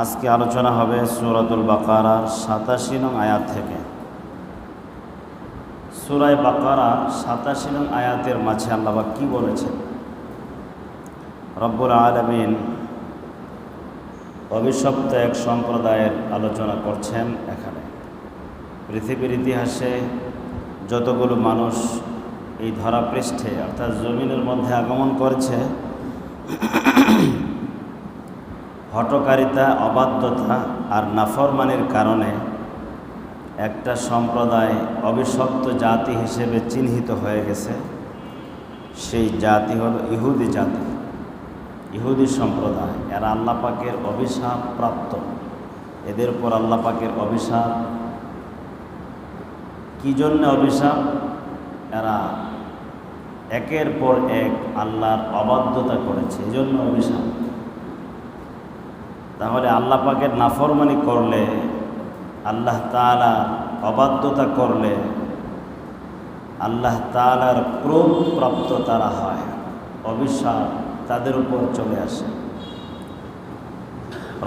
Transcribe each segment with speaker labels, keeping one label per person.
Speaker 1: আজকে আলোচনা হবে সুরাতুল বাকারার সাতাশি নং আয়াত থেকে। সুরায় বাকারা সাতাশি নং আয়াতের মাঝে আল্লাহবা কি বলেছেন? রব্বুল আলমিন অভিশপ্ত এক সম্প্রদায়ের আলোচনা করছেন এখানে। পৃথিবীর ইতিহাসে যতগুলো মানুষ এই ধরাপৃষ্ঠে অর্থাৎ জমিনের মধ্যে আগমন করেছে হটকারিতা অবাধ্যতা আর নাফরমানির কারণে একটা সম্প্রদায় অভিশপ্ত জাতি হিসেবে চিহ্নিত হয়ে গেছে। সেই জাতি হল ইহুদি জাতি। ইহুদি সম্প্রদায়, এরা আল্লাহ পাকের অভিশাপ প্রাপ্ত এদের উপর আল্লাহ পাকের অভিশাপ। কী জন্য অভিশাপ? এরা একের পর এক আল্লাহর অবাধ্যতা করেছে। এই জন্য অভিশাপ। তাহলে আল্লাহ পাকের নাফরমানি করলে, আল্লাহ তালার অবাধ্যতা করলে, আল্লাহ তালার ক্রোধ প্রাপ্ত তারা হয় অভিশাপ তাদের উপর চলে আসে।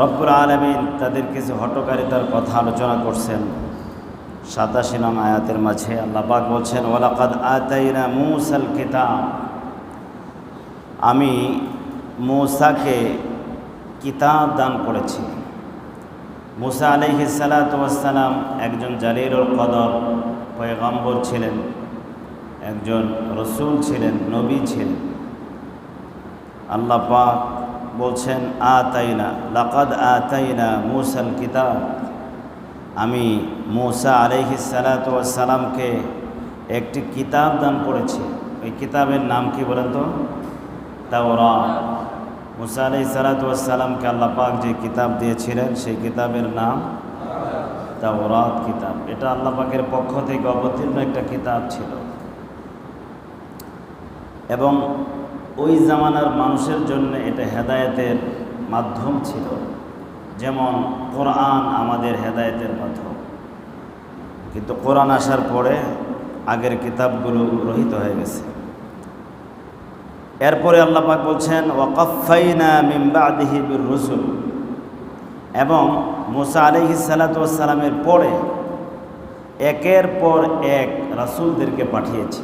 Speaker 1: রব্বুর আলমিন তাদের কিছু হটকারিতার কথা আলোচনা করছেন। সাতাশি নং আয়াতের মাঝে আল্লাহ পাক বলছেন ওলাকাদ আতাইনা মুসাল কিতাব। আমি মূসাকে কিতাব দান করেছি। মুসা আলহি সালাতাম একজন জালিরুল কদর পয়গম্বর ছিলেন, একজন রসুল ছিলেন, নবী ছিলেন। আল্লাহ পাক বলছেন আ তাইনা লাকাদ আ তাইনা মুসাল কিতাব। আমি মৌসা আলহি সালাতামকে একটি কিতাব দান করেছি। ওই কিতাবের নাম কি বলেন তো? তাওরা মুসা আলহি সালাতামকে আল্লাহ পাক যে কিতাব দিয়েছিলেন, সেই কিতাবের নাম তাওরাত কিতাব। এটা আল্লাহ পাকের পক্ষ থেকে অবতীর্ণ একটা কিতাব ছিল। এবং ওই জামানার মানুষের জন্য এটা হেদায়েতের মাধ্যম ছিল। যেমন কোরআন আমাদের হেদায়েতের মাধ্যম। কিন্তু কোরআন আসার পরে আগের কিতাবগুলো রহিত হয়ে গেছে। এরপরে আল্লাহ পাক বলছেন ওয়াকফাইনা মিম্বাদিহি বির রসুল এবং মুসা আলহি সালাতামের পরে একের পর এক রাসুলদেরকে পাঠিয়েছি।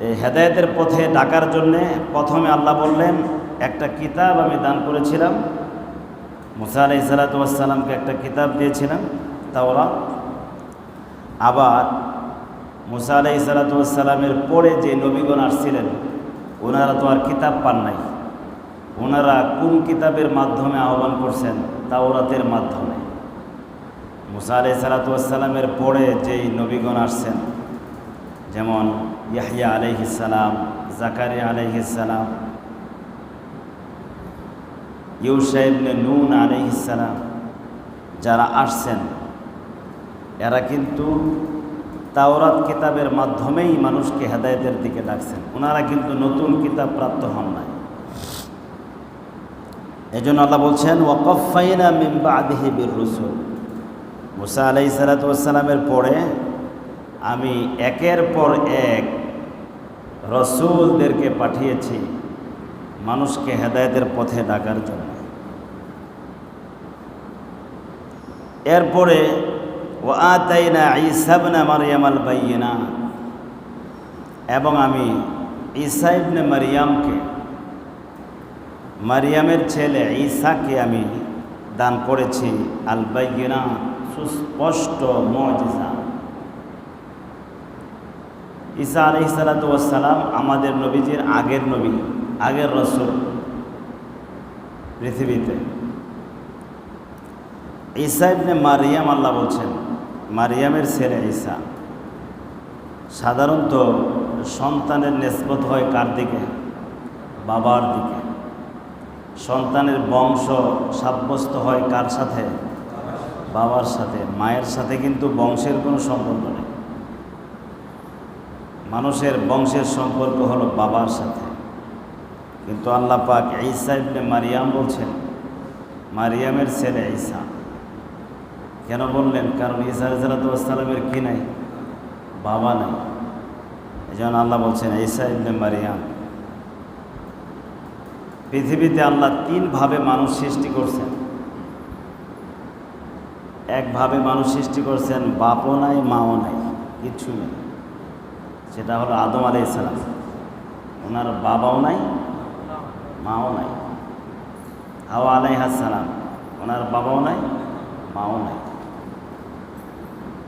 Speaker 1: এই হেদায়তের পথে ডাকার জন্যে প্রথমে আল্লাহ বললেন, একটা কিতাব আমি দান করেছিলাম। মুসা আলাই সালাতামকে একটা কিতাব দিয়েছিলাম তাওরা আবার মুসা আলাই সালাতামের পরে যে নবীগণ আসছিলেন ওনারা তো আর কিতাব পান নাই। ওনারা কোন কিতাবের মাধ্যমে আহ্বান করছেন? তা তাওরাতের মাধ্যমে। মুসা আলাই সালাতামের পরে যেই নবীগণ আসছেন, যেমন ইয়াহিয়া আলহিসাল্লাম জাকারিয়া আলহিসাল্লাম ইউসাইবনে নুন আলহিসাল্লাম যারা আসছেন, এরা কিন্তু তাওরাত কিতাবের মাধ্যমেই মানুষকে হেদায়তের দিকে ডাকছেন। ওনারা কিন্তু নতুন কিতাব প্রাপ্ত হন নাই। এই জন্য আল্লাহ বলছেন ওয়াকফাইনা মিম্বা আদিহি বির রসুল মুসা আলাই সালাতামের পরে আমি একের পর এক রসুলদেরকে পাঠিয়েছি মানুষকে হেদায়তের পথে ডাকার জন্য। এরপরে এবং আমি ইসাইবনে মারিয়ামকে, মারিয়ামের ছেলে ঈসাকে আমি দান করেছি আল বাইনা সুস্পষ্ট মজিজা। ঈসা আলহি সালাতাম আমাদের নবীজির আগের নবী, আগের রসুল পৃথিবীতে। ঈসা ইবনে মারিয়াম আল্লাহ বলছেন মারিয়ামের ছেলে ঈসা। সাধারণত সন্তানের নেসবত হয় কার দিকে? বাবার দিকে। সন্তানের বংশ সাব্যস্ত হয় কার সাথে? বাবার সাথে। মায়ের সাথে কিন্তু বংশের কোনো সম্পর্ক নেই। মানুষের বংশের সম্পর্ক হলো বাবার সাথে। কিন্তু আল্লাহ পাক ঈসা ইবনে মারিয়াম বলছেন, মারিয়ামের ছেলে ঈসা। কেন বললেন? কারণ ঈসা আলাইসালামের কি নাই? বাবা নাই। এই আল্লাহ বলছেন, ঈসা ইবনে মারিয়াম, পৃথিবীতে আল্লাহ তিনভাবে মানুষ সৃষ্টি করছেন। একভাবে মানুষ সৃষ্টি করছেন, বাপও নাই, মাও নাই, কিচ্ছু নেই। সেটা হলো আদম আলাইসালাম ওনার বাবাও নাই, মাও নাই। হাওয়া আলাইহাসালাম ওনার বাবাও নাই, মাও নাই।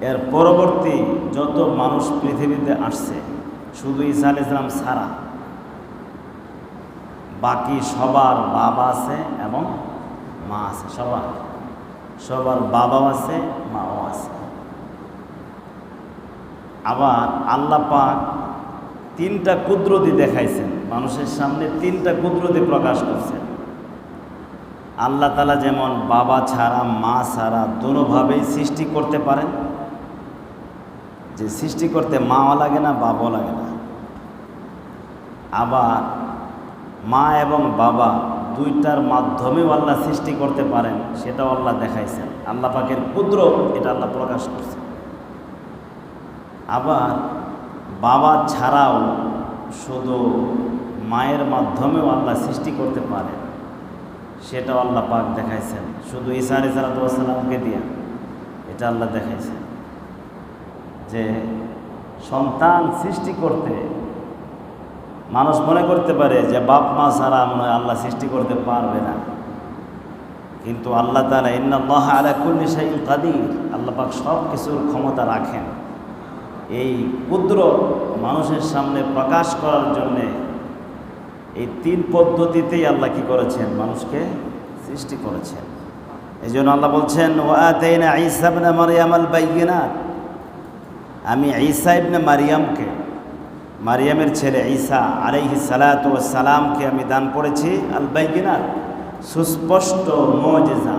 Speaker 1: এর পরবর্তী যত মানুষ পৃথিবীতে আসছে, শুধু ঈসা আল ইসলাম ছাড়া। বাকি সবার বাবা আছে এবং মা আছে, সবার। সবার বাবাও আছে, মাও আছে। আবার আল্লাহ পাক তিনটা কুদরতি দেখাইছেন। মানুষের সামনে তিনটা কুদরতি প্রকাশ করছেন। আল্লাহ তালা যেমন বাবা ছাড়া, মা ছাড়া, দোনোভাবেই সৃষ্টি করতে পারেন যে সৃষ্টি করতে মাও লাগে না, বাবাও লাগে না। আবার মা এবং বাবা দুইটার মাধ্যমেও আল্লাহ সৃষ্টি করতে পারেন, সেটাও আল্লাহ দেখাইছেন। আল্লাহ পাকের ক্ষুদ্র এটা আল্লাহ প্রকাশ করছেন। আবার বাবা ছাড়াও শুধু মায়ের মাধ্যমেও আল্লাহ সৃষ্টি করতে পারেন সেটাও আল্লাহ পাক দেখাইছেন। শুধু ঈসা আলি সালাতামকে দিয়া, এটা আল্লাহ দেখাইছেন। সন্তান সৃষ্টি করতে মানুষ মনে করতে পারে যে বাপ, মা ছাড়া মনে হয় আল্লাহ সৃষ্টি করতে পারবে না। কিন্তু আল্লাহ তালা ইন্নাল্লাহ আলাকুল্লি কাদির, আল্লাহ পাক সব কিছুর ক্ষমতা রাখেন। এই ক্ষুদ্র মানুষের সামনে প্রকাশ করার জন্যে এই তিন পদ্ধতিতেই আল্লাহ কি করেছেন? মানুষকে সৃষ্টি করেছেন। এই জন্য আল্লাহ বলছেন ওয়াতাইনা ঈসাবনা মারিয়াম আল বাইয়িনাত আমি ঈসা ইবনে মারিয়ামকে, মারিয়ামের ছেলে ঈসা আলাইহি সালাতু সালামকে আমি দান করেছি আল বাইয়িনাত সুস্পষ্ট মুজিজা।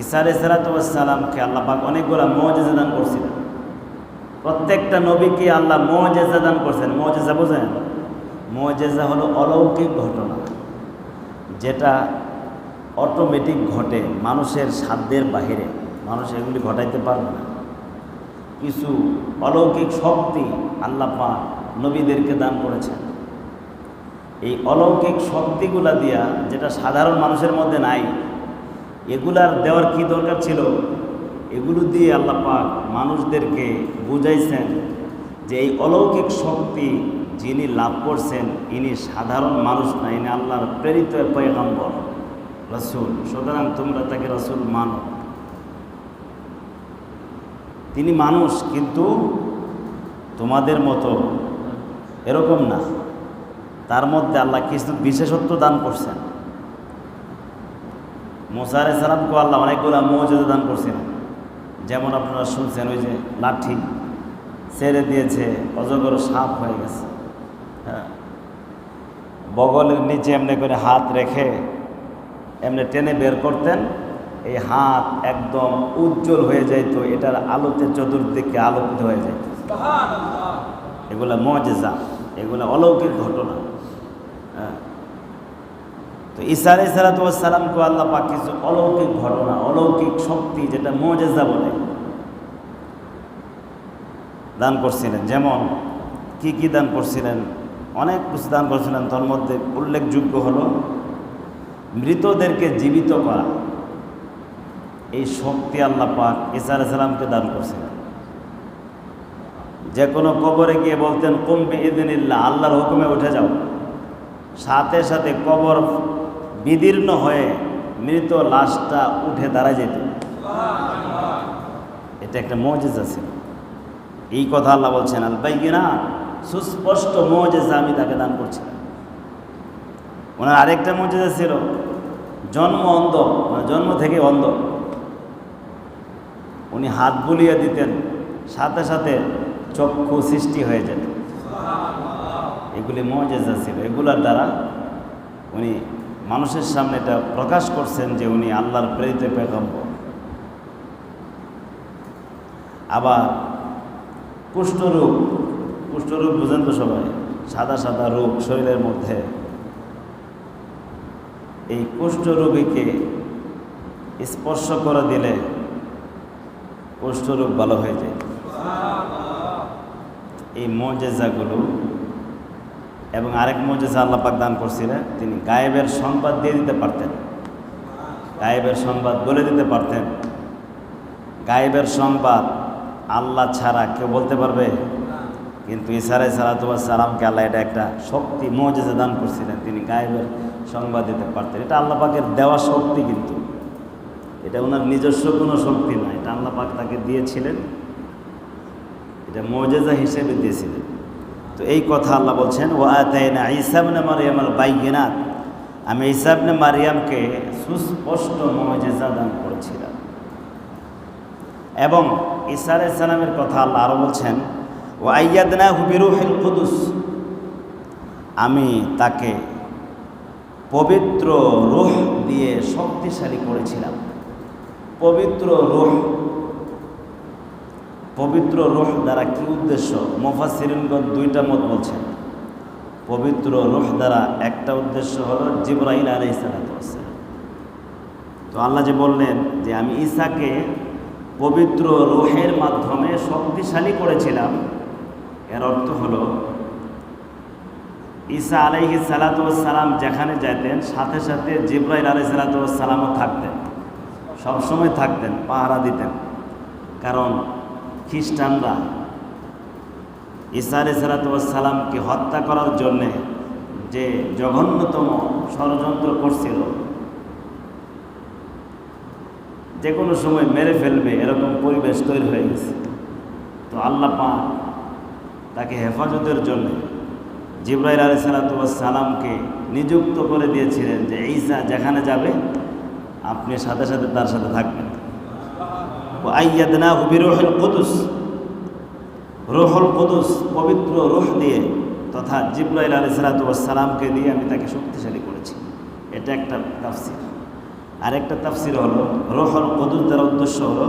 Speaker 1: ঈসা আলাইহিস সালাতু সালামকে আল্লাহ পাক অনেকগুলো মুজিজা দান করছিলেন। প্রত্যেকটা নবীকে আল্লাহ মুজিজা দান করছেন। মুজিজা বোঝেন? মুজিজা হলো অলৌকিক ঘটনা, যেটা অটোমেটিক ঘটে মানুষের সাধ্যের বাহিরে। মানুষ এগুলি ঘটাইতে পারবে না। কিছু অলৌকিক শক্তি আল্লাহ পাক নবীদেরকে দান করেছেন। এই অলৌকিক শক্তিগুলা দিয়া যেটা সাধারণ মানুষের মধ্যে নাই, এগুলার দেওয়ার কি দরকার ছিল? এগুলো দিয়ে আল্লাহ পাক মানুষদেরকে বুঝাইছেন যে এই অলৌকিক শক্তি যিনি লাভ করছেন, ইনি সাধারণ মানুষ না, ইনি আল্লাহর প্রেরিত পয়গম্বর, রসুল। সুতরাং তোমরা তাকে রসুল মানো। তিনি মানুষ, কিন্তু তোমাদের মতো এরকম না। তার মধ্যে আল্লাহ কিছু বিশেষত্ব দান করছেন। মোসার সালামকে আল্লাহ অনেকগুলো মৌজাদা দান করছেন। যেমন আপনারা শুনছেন, ওই যে লাঠি ছেড়ে দিয়েছে, অজগর সাপ হয়ে গেছে। হ্যাঁ। বগলের নিচে এমনি করে হাত রেখে এমনি টেনে বের করতেন। এই হাত একদম উজ্জ্বল হয়ে যাইতো এটার আলোতে চতুর্দিকে আলোকিত হয়ে যেত এগুলা মজেজা এগুলা অলৌকিক ঘটনা। হ্যাঁ। তো আলাই সালাতামকে আল্লাহ পাক কিছু অলৌকিক ঘটনা অলৌকিক শক্তি যেটা মজেজা বলে দান করছিলেন। যেমন কি কি দান করছিলেন? অনেক কিছু দান করছিলেন। তার মধ্যে উল্লেখযোগ্য হলো মৃতদেরকে জীবিত করা। এই শক্তি আল্লাহ পাক ঈসা আলাই সালামকে দান করছিলেন যে কোনো কবরে গিয়ে বলতেন কুম্বি ইদিনিল্লা আল্লাহর হুকুমে উঠে যাও। সাথে সাথে কবর বিদীর্ণ হয়ে মৃত লাশটা উঠে দাঁড়ায় যেত। এটা একটা মজেজা আছে এই কথা আল্লাহ বলছেন, আল বাইগিনা সুস্পষ্ট মজেজা আমি তাকে দান করছিলাম। ওনার আরেকটা মজেজা ছিল, জন্ম অন্ধ মানে জন্ম থেকে অন্ধ। উনি হাত বুলিয়ে দিতেন, সাথে সাথে চক্ষু সৃষ্টি হয়ে যেত। এগুলি মজেজা ছিল। এগুলার দ্বারা উনি মানুষের সামনে এটা প্রকাশ করছেন যে উনি আল্লাহর প্রেরিত পেগম্বর। আবার কুষ্ঠরোগ কুষ্ঠরোগ বুঝেন তো সবাই, সাদা সাদা রোগ শরীরের মধ্যে। এই কুষ্ঠরোগীকে স্পর্শ করে দিলে কুষ্ঠরোগ ভালো হয়ে যায়। এই মজেজাগুলো এবং আরেক মজেসা আল্লাহ পাক দান করছিলেন তিনি গায়েবের সংবাদ দিয়ে দিতে পারতেন। গায়েবের সংবাদ বলে দিতে পারতেন। গায়েবের সংবাদ আল্লাহ ছাড়া কেউ বলতে পারবে? কিন্তু ইসারাই সালাতুল্লাহ সালামকে আল্লাহ এটা একটা শক্তি, মজেজা দান করছিলেন। তিনি গায়েবের সংবাদ দিতে পারতেন। এটা আল্লাহ পাকের দেওয়া শক্তি কিন্তু। এটা ওনার নিজস্ব কোনো শক্তি নয় এটা আল্লাহ পাক তাকে দিয়েছিলেন। এটা মজেজা হিসেবে দিয়েছিলেন। তো এই কথা আল্লাহ বলছেন ও আতাইনা ইসাবনে মারিয়ামাল বাইগিনাত আমি ইসাবনে মারিয়ামকে সুস্পষ্ট মজেজা দান করেছিলাম। এবং ঈসা আলাইহিস কথা আল্লাহ আরও বলছেন ও আইয়াদনা হুবিরুহিল কুদুস। আমি তাকে পবিত্র রুহ দিয়ে শক্তিশালী করেছিলাম। পবিত্র রুহ পবিত্র রুহ দ্বারা কি উদ্দেশ্য? মোফাসিরিনগঞ্জ দুইটা মত বলছেন। পবিত্র রুহ দ্বারা একটা উদ্দেশ্য হলো জিব্রাইল আলাইহিস সালাম। তো আল্লাহ যে বললেন যে আমি ঈসাকে পবিত্র রুহের মাধ্যমে শক্তিশালী করেছিলাম, এর অর্থ হলো ঈসা আলাইহি সালাতাম যেখানে যেতেন সাথে সাথে জিব্রাইল আলাই সালাতামও থাকতেন। সবসময় থাকতেন, পাহারা দিতেন। কারণ খ্রিস্টানরা ঈসা আলাই সালাতামকে হত্যা করার জন্যে যে জঘন্যতম ষড়যন্ত্র করছিল যে কোনো সময় মেরে ফেলবে, এরকম পরিবেশ তৈরি হয়ে গেছে। তো আল্লাহ পা তাকে হেফাজতের জন্য জিব্রাইল আলী সালাতামকে নিযুক্ত করে দিয়েছিলেন যে ঈসা যেখানে যাবে আপনি সাথে সাথে তার সাথে থাকবেন। ও আইয়াদনা হুবি রোহুল কুদুস রোহুল কুদুস পবিত্র রুহ দিয়ে তথা জিব্রাইল আলী সালাতামকে দিয়ে আমি তাকে শক্তিশালী করেছি। এটা একটা তাফসির। আরেকটা তাফসির হলো, রোহল কদুস দ্বারা উদ্দেশ্য হলো,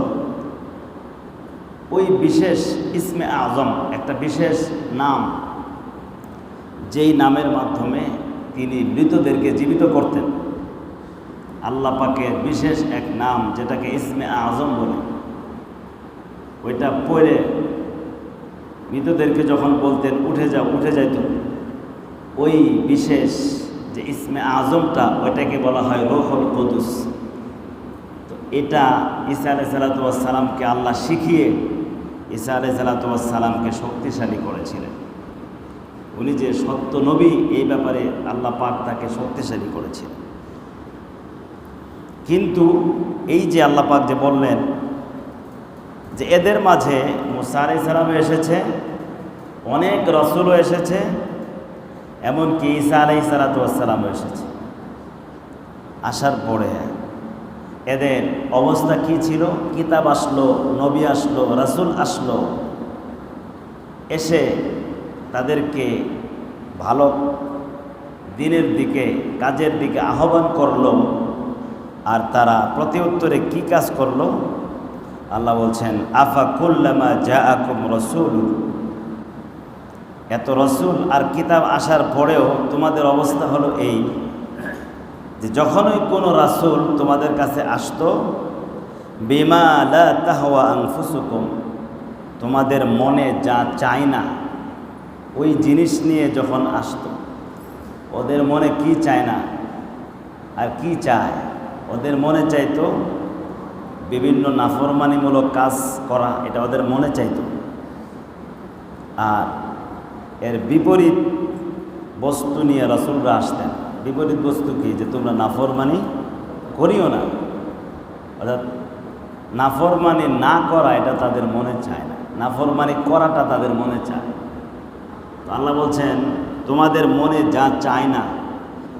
Speaker 1: ওই বিশেষ ইসমে আজম, একটা বিশেষ নাম, যেই নামের মাধ্যমে তিনি মৃতদেরকে জীবিত করতেন। আল্লাহ পাকের বিশেষ এক নাম যেটাকে ইসমে আজম বলে। ওইটা পড়ে মৃতদেরকে যখন বলতেন, উঠে যাও, উঠে যাইত ওই বিশেষ যে ইসমে আজমটা, ওইটাকে বলা হয় রোহল কদুস। তো এটা ঈসা আলাই সালাতামকে আল্লাহ শিখিয়ে ঈসা আলাই সালাতামকে শক্তিশালী করেছিলেন। উনি যে সত্য নবী, এই ব্যাপারে আল্লাহ পাক তাকে শক্তিশালী করেছিলেন। কিন্তু এই যে আল্লাহ পাক যে বললেন যে এদের মাঝে মুসা আলাই সালামও এসেছে, অনেক রসুলও এসেছে, এমনকি ঈসা আলাই সালাতামও এসেছে। আসার পরে এদের অবস্থা কি ছিল? কিতাব আসলো, নবী আসলো, রাসুল আসলো। এসে তাদেরকে ভালো দিনের দিকে, কাজের দিকে আহ্বান করল। আর তারা প্রতি উত্তরে কী কাজ করল? আল্লাহ বলছেন, আফা কুল্লামা জা আকুম রসুল? এত রসুল আর কিতাব আসার পরেও তোমাদের অবস্থা হলো এই, যে যখনই কোনো রাসুল তোমাদের কাছে আসতো, বিমা লা তাহওয়া আনফুসুকুম তোমাদের মনে যা চায় না, ওই জিনিস নিয়ে যখন আসতো, ওদের মনে কি চায় না, আর কি চায়? ওদের মনে চাইতো বিভিন্ন নাফরমানিমূলক কাজ করা, এটা ওদের মনে চাইতো। আর এর বিপরীত বস্তু নিয়ে রসুলরা আসতেন। বিপরীত বস্তু কি? যে তোমরা নাফরমানি করিও না। অর্থাৎ নাফরমানি না করা, এটা তাদের মনে চায় না। নাফরমানি করাটা তাদের মনে চায়। তো আল্লাহ বলছেন, তোমাদের মনে যা চায় না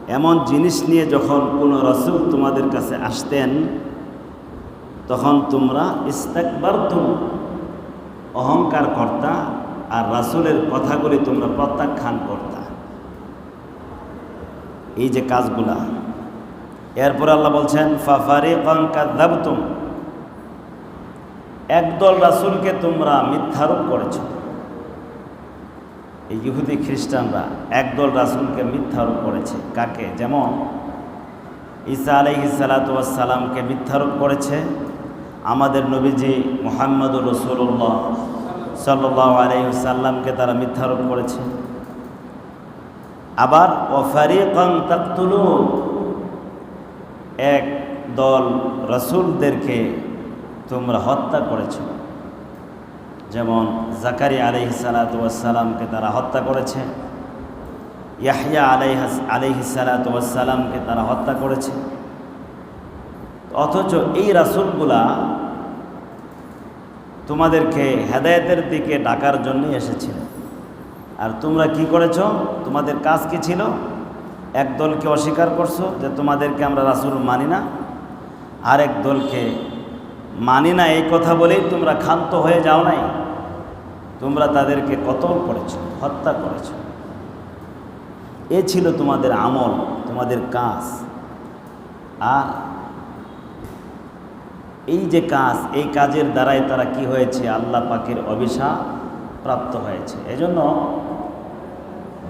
Speaker 1: এমন জিনিস নিয়ে যখন কোনো রসুল তোমাদের কাছে আসতেন, তখন তোমরা ইস্তাকবার অহংকার কর্তা আর রাসুলের কথাগুলি তোমরা প্রত্যাখ্যান কর্তা। এই যে কাজগুলা। এরপর আল্লাহ বলছেন ফাফারে কাদাবতুম একদল রাসুলকে তোমরা মিথ্যারোপ করেছ। এই ইহুদি খ্রিস্টানরা একদল রাসুলকে মিথ্যারোপ করেছে। কাকে? যেমন ঈসা আলহি সালাতামকে মিথ্যারোপ করেছে। আমাদের নবীজি মোহাম্মদুর রসুল্লাহ সাল্লাহ আলহিসাল্লামকে তারা মিথ্যারোপ করেছে। আবার অফারিকং তাকতুলু এক দল রসুলদেরকে তোমরা হত্যা করেছ। যেমন জাকারি আলহি সালাতামকে তারা হত্যা করেছে ইয়াহিয়া আলাইহ আলহি সালাতামকে তারা হত্যা করেছে। অথচ এই রাসুলগুলা তোমাদেরকে হেদায়েতের দিকে ডাকার জন্যই এসেছিল। আর তোমরা কি করেছ? তোমাদের কাজ কি ছিল? এক দলকে অস্বীকার করছ যে তোমাদেরকে আমরা রাসুল মানি না আর এক দলকে মানি না, এই কথা বলেই তোমরা ক্ষান্ত হয়ে যাও নাই। তোমরা তাদেরকে কতল করেছ, হত্যা করেছ। এ ছিল তোমাদের আমল, তোমাদের কাজ। আর এই যে কাজ, এই কাজের দ্বারাই তারা কি হয়েছে? আল্লাহ পাকের অভিশাপ প্রাপ্ত হয়েছে। এজন্য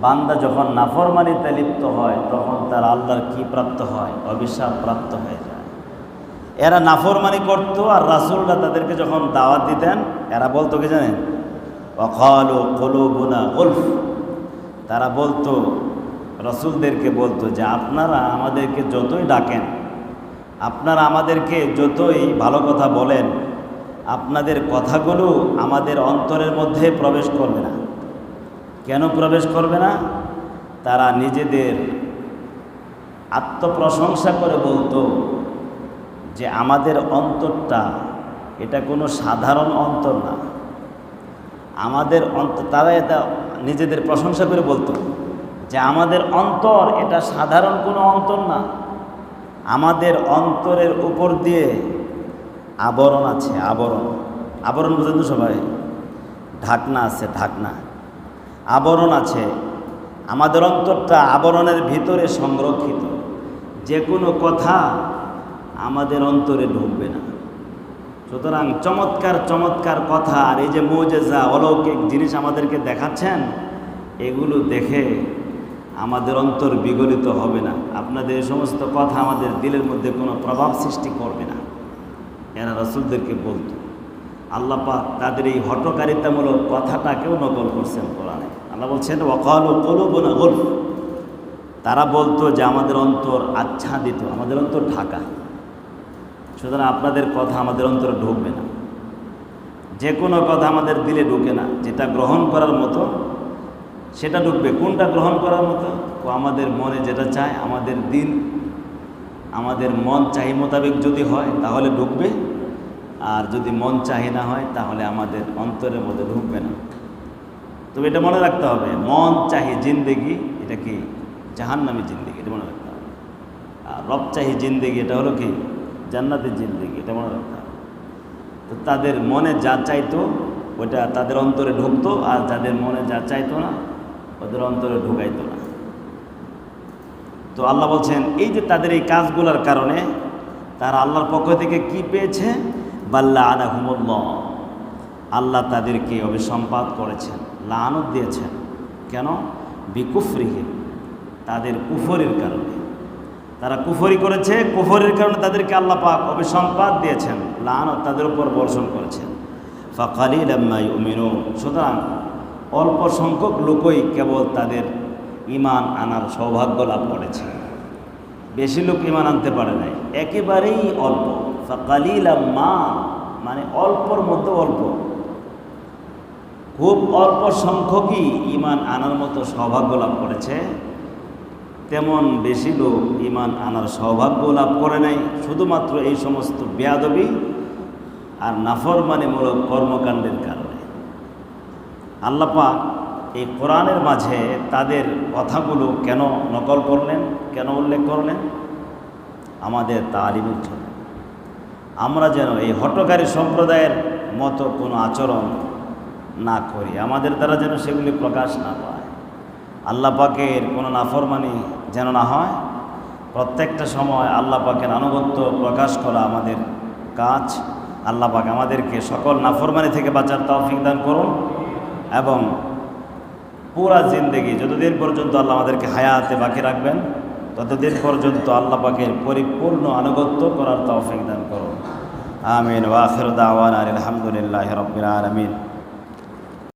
Speaker 1: বান্দা যখন নাফরমানিতে লিপ্ত হয়, তখন তার আল্লাহর কি প্রাপ্ত হয়? অভিশাপ প্রাপ্ত হয়ে যায়। এরা নাফরমানি করতো আর রাসুলরা তাদেরকে যখন দাওয়াত দিতেন, এরা বলতো কি জানেন? অখল ও কলুবুনা উলফ তারা বলতো, রসুলদেরকে বলতো যে, আপনারা আমাদেরকে যতই ডাকেন, আপনারা আমাদেরকে যতই ভালো কথা বলেন, আপনাদের কথাগুলো আমাদের অন্তরের মধ্যে প্রবেশ করবে না। কেন প্রবেশ করবে না? তারা নিজেদের আত্মপ্রশংসা করে বলতো যে, আমাদের অন্তরটা, এটা কোনো সাধারণ অন্তর না। আমাদের অন্ত, তারা এটা নিজেদের প্রশংসা করে বলতো যে আমাদের অন্তর এটা সাধারণ কোনো অন্তর না। আমাদের অন্তরের উপর দিয়ে আবরণ আছে, আবরণ। আবরণ বুঝেন সবাই? ঢাকনা আছে, ঢাকনা। আবরণ আছে। আমাদের অন্তরটা আবরণের ভিতরে সংরক্ষিত। যে কোনো কথা আমাদের অন্তরে ঢুকবে না। সুতরাং চমৎকার চমৎকার কথা। আর এই যে মৌজেজা, অলৌকিক জিনিস আমাদেরকে দেখাচ্ছেন, এগুলো দেখে আমাদের অন্তর বিগলিত হবে না। আপনাদের এই সমস্ত কথা আমাদের দিলের মধ্যে কোনো প্রভাব সৃষ্টি করবে না। এরা রসুলদেরকে বলতো। আল্লাপা তাদের এই হটকারিতামূলক কথাটাকেও নকল করছেন কোরআনে। আল্লাহ বলছেন অকাল ও কলব না গল্প তারা বলতো যে আমাদের অন্তর আচ্ছাদিত, আমাদের অন্তর ঢাকা। সুতরাং আপনাদের কথা আমাদের অন্তরে ঢুকবে না। যে কোনো কথা আমাদের দিলে ঢুকে না। যেটা গ্রহণ করার মতো, সেটা ঢুকবে। কোনটা গ্রহণ করার মতো? আমাদের মনে যেটা চায়, আমাদের দিন, আমাদের মন চাহি মোতাবেক যদি হয়, তাহলে ঢুকবে। আর যদি মন চাহি না হয়, তাহলে আমাদের অন্তরের মধ্যে ঢুকবে না। তবে এটা মনে রাখতে হবে, মন চাহি জিন্দেগি, এটা কি? জাহান্নামি জিন্দেগি, এটা মনে রাখতে হবে। আর রব চাহি জিন্দেগি, এটা হলো কি? জান্নাতের জিন্দেগি, এটা মনে রাখতে হবে তো তাদের মনে যা চাইতো ওটা তাদের অন্তরে ঢুকতো, আর যাদের মনে যা চাইতো না, ওদের অন্তরে ঢুকাইতো না। তো আল্লাহ বলছেন, এই যে তাদের এই কাজগুলোর কারণে তারা আল্লাহর পক্ষ থেকে কি পেয়েছে? বাল্লা আনা হুমুল্লাহ আল্লাহ তাদেরকে অভিসম্পাদ করেছেন, লানত দিয়েছেন। কেন? বিকুফরিহীন তাদের কুফরির কারণে। তারা কুফরি করেছে, কুফরির কারণে তাদেরকে আল্লাহ পাক অভিসম্পাদ দিয়েছেন, লানত তাদের উপর বর্ষণ করেছেন। ফাকালি লাম্মাই উমিনু সুতরাং অল্প সংখ্যক লোকই কেবল তাদের ইমান আনার সৌভাগ্য লাভ করেছে। বেশি লোক ইমান আনতে পারে নাই, একেবারেই অল্প। ফাকালিলা লাম্মা মানে অল্পর মধ্যে অল্প। খুব অল্প সংখ্যকই ইমান আনার মতো সৌভাগ্য লাভ করেছে। তেমন বেশি লোক ইমান আনার সৌভাগ্য লাভ করে নাই। শুধুমাত্র এই সমস্ত বেয়াদবি আর নাফরমানিমূলক কর্মকাণ্ডের কারণে। আল্লাপা এই কোরআনের মাঝে তাদের কথাগুলো কেন নকল করলেন, কেন উল্লেখ করলেন? আমাদের তালিমের জন্য। আমরা যেন এই হটকারী সম্প্রদায়ের মতো কোনো আচরণ না করি। আমাদের দ্বারা যেন সেগুলি প্রকাশ না পায়। আল্লাহ পাকের কোনো নাফরমানি যেন না হয়। প্রত্যেকটা সময় আল্লাহ পাকের আনুগত্য প্রকাশ করা আমাদের কাজ। আল্লাহ পাক আমাদেরকে সকল নাফরমানি থেকে বাঁচার তৌফিক দান করুন এবং পুরা জিন্দেগি যতদিন পর্যন্ত আল্লাহ আমাদেরকে হায়াতে বাকি রাখবেন, ততদিন পর্যন্ত আল্লাহ পাকের পরিপূর্ণ আনুগত্য করার তৌফিক দান করুন। আমিন। ওয়াখির দাওয়ান আলহামদুলিল্লাহ রবিল আলমিন।